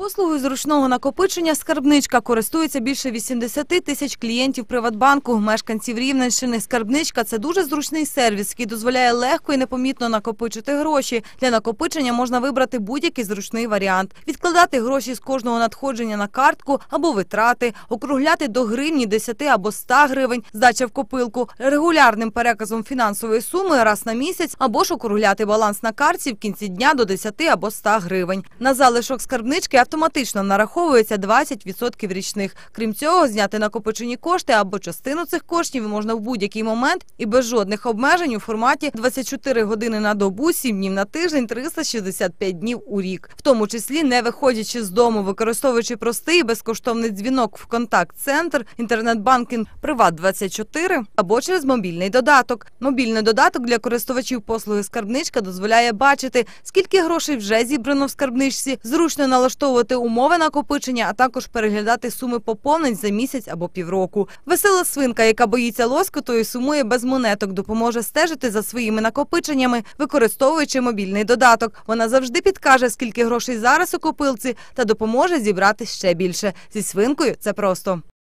Послугою зручного накопичення скарбничка користується більше 80 тисяч клієнтів Приватбанку, мешканців Рівненщини. Скарбничка – це дуже зручний сервіс, який дозволяє легко і непомітно накопичити гроші. Для накопичення можна вибрати будь-який зручний варіант. Відкладати гроші з кожного надходження на картку або витрати, округляти до гривні, 10 або 100 гривень, здача в копилку, регулярним переказом фінансової суми раз на місяць або ж округляти баланс на картці в кінці дня до 10 або 100 гривень. На залишок скарбнички автоматично нараховується 20% річних. Крім цього, зняти накопичені кошти або частину цих коштів можна в будь-який момент і без жодних обмежень у форматі 24 години на добу, 7 днів на тиждень, 365 днів у рік. В тому числі не виходячи з дому, використовуючи простий безкоштовний дзвінок в контакт-центр, інтернет-банкінг Приват24 або через мобільний додаток. Мобільний додаток для користувачів послуги скарбничка дозволяє бачити, скільки грошей вже зібрано в скарбничці, зручно налаштовувати умови накопичення, а також переглядати суми поповнень за місяць або півроку. Весела свинка, яка боїться лоскоту і сумує без монеток, допоможе стежити за своїми накопиченнями, використовуючи мобільний додаток. Вона завжди підкаже, скільки грошей зараз у копилці, та допоможе зібрати ще більше. Зі свинкою це просто.